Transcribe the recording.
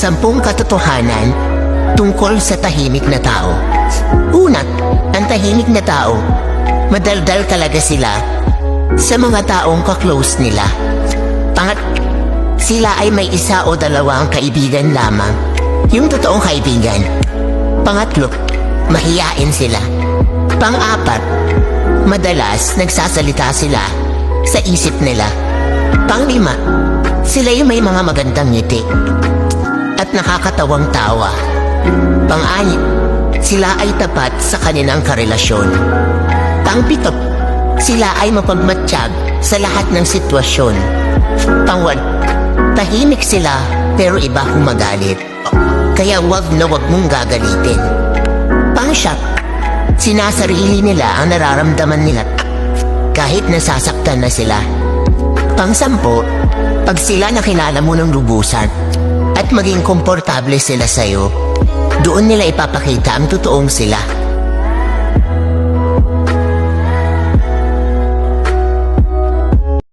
Sampung katotohanan tungkol sa tahimik na tao. Una, ang tahimik na tao, madaldal talaga sila sa mga taong kaklose nila. Pangat, sila ay may isa o dalawang kaibigan lamang. Yung totoong kaibigan. Pangatlo, mahiyain sila. Pang-apat, madalas nagsasalita sila sa isip nila. Panglima, sila yung may mga magandang ngiti at nakakatawang tawa. Pang-anim, sila ay tapat sa kanilang karelasyon. Pang-pito, sila ay mapagmatsyag sa lahat ng sitwasyon. Pangwad, tahimik sila pero iba humagalit. Kaya wag na wag mong gagalitin. Pang-siyam, sinasarili nila ang nararamdaman nila kahit nasasaktan na sila. Pang-sampo, pag sila nakilala mo ng lubusan at maging komportable sila sa'yo, doon nila ipapakita ang totoong sila.